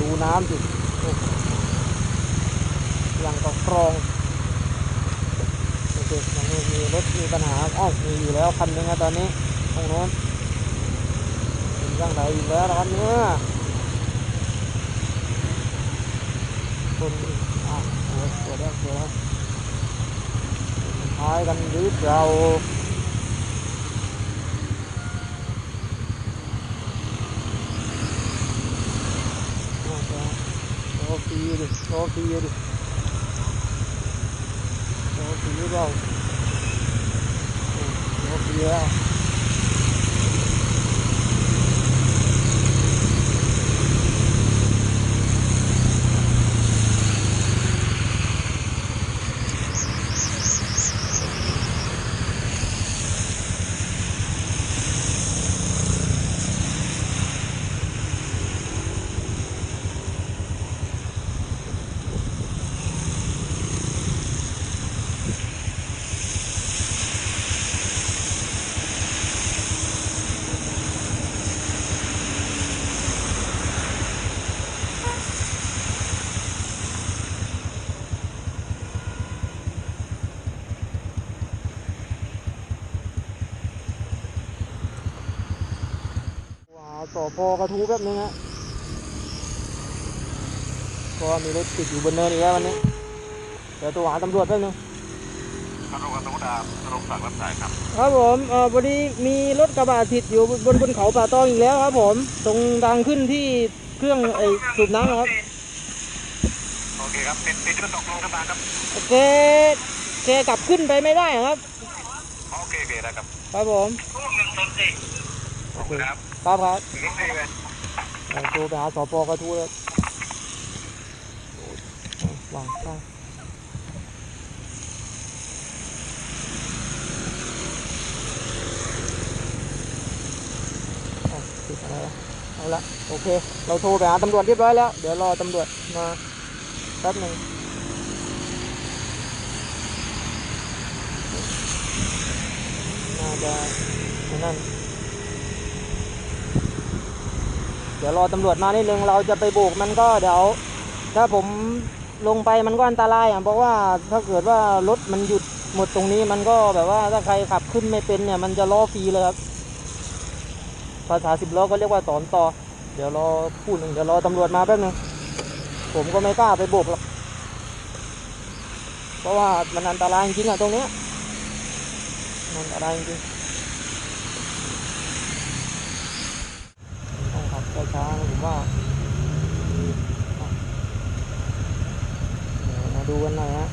ดูน้ำสิอ้โหยังกับกรองโอเคยังมีรถมีปัญหาอ้าวมีอยู่แล้วคันนึงนะตอนนี้ตรงโน้นเป็นย่างไรอยู่แล้วนะครับเนี่ยคนอะโอ้ยตัวแรกตัวแรกท้ายกันหรือเปล่า โอฟีดิโอฟีดิโอ ต่อพอกระทู้แป๊บนึงฮะก็มีรถติดอยู่บนเนินอีกแล้ววันนี้ เดี๋ยวตัวหาตำรวจแป๊บนึงครับโรงกันตุดาโรงสั่งรับสายครับ ครับผมเอ่อวันนี้มีรถกระบะติดอยู่บนบนบนเขาป่าตองอีกแล้วครับ ผม ตรงทางขึ้นที่เครื่องไอ้สูบน้ำนะครับ โอเคครับเป็นเป็นที่ตกลงกันมาครับแกแกกลับขึ้นไปไม่ได้ครับ โอเคโอเคได้ครับ ครับผมขอบคุณครับ ครับครับถึงที่เลยเดี๋ยวโทรไปหาสปกระทู้เลยวางข้างเอาติดอะไรวะเอาละโอเค เราโทรไปหาตำรวจเรียบร้อยแล้ว เดี๋ยวรอตำรวจมาแป๊บหนึ่งน่าจะนั่น เดี๋ยวรอตำรวจมานิดนึงเราจะไปโบกมันก็เดี๋ยว ถ้าผมลงไปมันก็อันตรายอะเพราะว่าถ้าเกิดว่ารถมันหยุดหมดตรงนี้มันก็แบบว่าถ้าใครขับขึ้นไม่เป็นเนี่ย มันจะล้อฟรีเลยครับภาษาสิบล้อก็เรียกว่าสอนต่อ เดี๋ยวรอพูดหนึ่งเดี๋ยวรอตำรวจมาแป๊บนึงผมก็ไม่กล้าไปโบกหรอกเพราะว่ามันอันตรายจริงอะตรงเนี้ยมันอันตรายจริงต้องขับ ช้าๆนะผมว่าเดี๋ยวมาดูกันหน่อยฮะ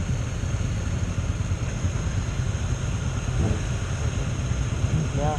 เดี๋ยว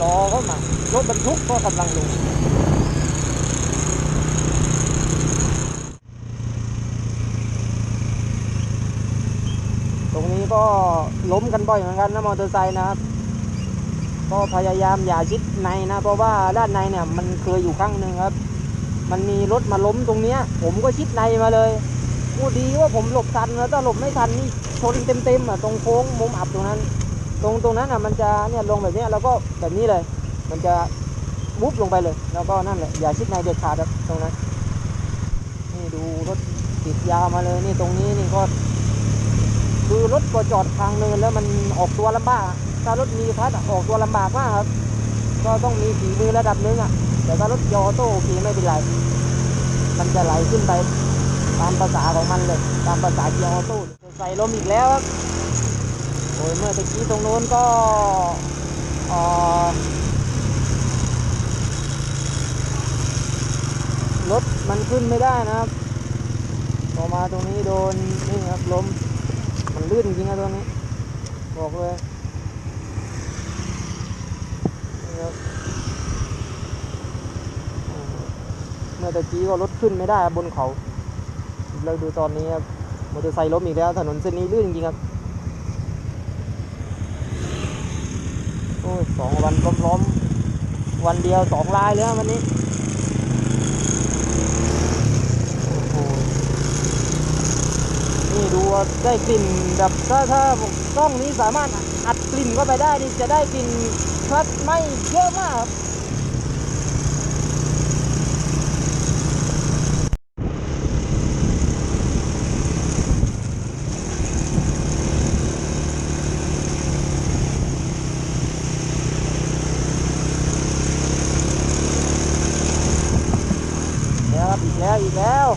รอเขามารถ บรรทุกก็กำลังลงตรงนี้ก็ล้มกันบ่อยเหมือนกันนะมอเตอร์ไซค์นะครับ ก็พยายามอย่าชิดในนะ เพราะว่าด้านในเนี่ยมันเคยอยู่ครั้งหนึ่งครับ มันมีรถมาล้มตรงเนี้ย ผมก็ชิดในมาเลยพูดดีว่าผมหลบทันแล้วถ้าหลบไม่ทันนี่ชนเต็มๆอะตรงโค้งมุมอับตรงนั้น ตรงตรงนั้นอะมันจะเนี่ยลงแบบเนี้ยแล้วก็แบบนี้เลย มันจะมุบลงไปเลย แล้วก็นั่นแหละอย่าชิดในเด็ดขาดตรงนั้นนี่ดูรถติดยาวมาเลยนี่ตรงนี้นี่ก็ คือรถก็จอดทางเนินแล้วมันออกตัวลำบากถ้ารถมีพัดอออกตัวลำบากมากครับ ก็ต้องมีฝีมือระดับนึงอะ แต่ถ้ารถยอโต้โอเคไม่เป็นไรมันจะไหลขึ้นไป ตามภาษาของมันเลย ตามภาษาเกียร์ออโต้ใส่ลมอีกแล้วครับโอ้ยเมื่อตะกี้ตรงโน้นก็อ่อ รถมันขึ้นไม่ได้นะครับพอมาตรงนี้โดนนี่ครับล้มมันลื่นจริงนะตรงนี้ บอกเลยนะครับมื่อตะกี้ก็รถขึ้นไม่ได้บนเขาเราดูตอนนี้ครับมอเตอร์ไซค์ล้มอีกแล้วถนนเส้นนี้ลื่นจริงครับโอ้ยสองวันพร้อมๆวันเดียวสองลายเลยครับวันนี้โอ้โหนี่ดู ว่าได้กลิ่นแบบถ้าถ้ากล้องนี้สามารถอัดกลิ่นเข้าไปได้นี่จะได้กลิ่นคลัดไหม้เยอะมากครับ แล้วครับอีกแล้วอีกแล้ว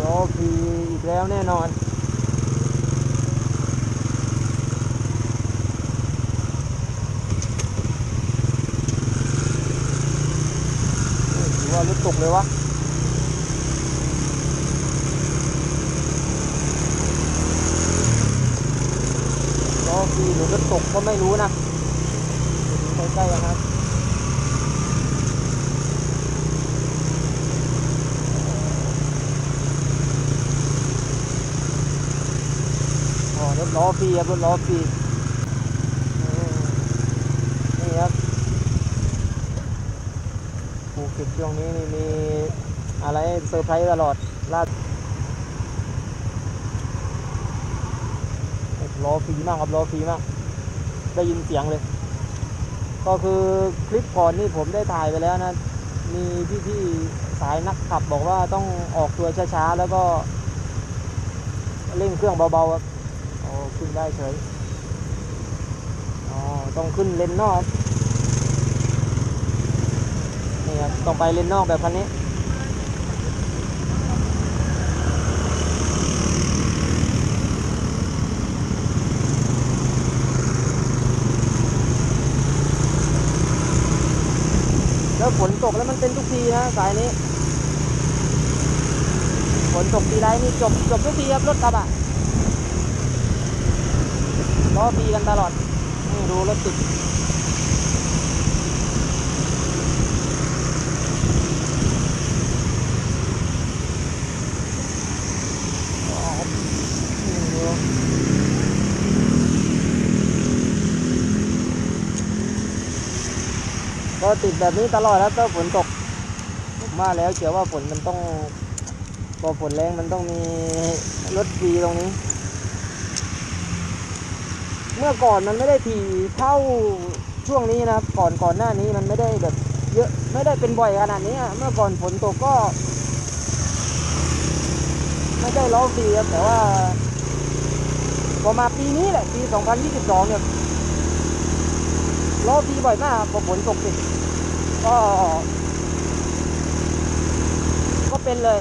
รอฟรีอี กแล้วแน่นอนถือว่ารถตกเลยวะล้อฟรีหรือรถตกก็ไม่รู้นะดูใกล้ๆนะครับอ๋อร ถล้อฟรีครับรถล้อฟรีนี่ครับภูเก็ตช่วงนี้นี่มีอะไรเซอร์ไพรส์ตลอดล่าล้อฟรีมากครับล้อฟรีมาก ได้ยินเสียงเลย ก็คือคลิปก่อนนี่ผมได้ถ่ายไปแล้วนะ มีพี่ๆสายนักขับบอกว่าต้องออกตัวช้าๆ แล้วก็เร่งเครื่องเบาๆ ขึ้นได้เฉย อ๋อ ต้องขึ้นเลนนอก นี่ครับ ต้องไปเลนนอกแบบคันนี้แล้วฝนตกแล้วมันเป็นทุกทีนะสายนี้ ฝนตกทีไรนี่จบจบทุกทีครับรถกระบะ ล้อปีกันตลอดนี่ดูรถติดก็ติดแบบนี้ตลอดแล้วถ้าฝนตกมาแล้วเชื่อว่าฝนมันต้องพอฝนแรงมันต้องมีรถฟรีตรงนี้ เมื่อก่อนมันไม่ได้ถี่เท่าช่วงนี้นะครับ ก่อนก่อนหน้านี้มันไม่ได้แบบเยอะไม่ได้เป็นบ่อยขนาดนี้เมื่อก่อนฝนตกก็ไม่ได้ล้อฟรีครับแต่ว่าพอมาปีนี้แหละปี 2022 เนี่ยล้อฟรีบ่อยมากพอฝนตกสิก็ ก็เป็นเลย